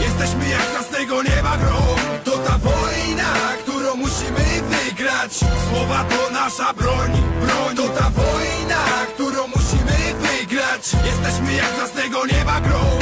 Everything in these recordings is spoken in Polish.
Jesteśmy jak jasnego nieba grom. To ta wojna, którą musimy wygrać. Słowa to nasza broń, broń. To ta wojna, którą musimy wygrać. Jesteśmy jak jasnego nieba grom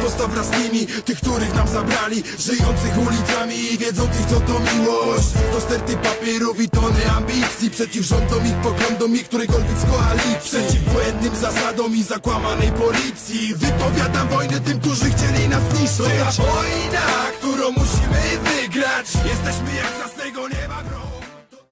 Postaw wraz z nimi, tych których nam zabrali Żyjących ulicami i wiedzących co to miłość. To sterty papierów i tony ambicji. Przeciw rządom ich poglądom i którejkolwiek z koalicji. Przeciw błędnym zasadom i zakłamanej policji. Wypowiadam wojnę tym, którzy chcieli nas zniszczyć. To ta wojna, którą musimy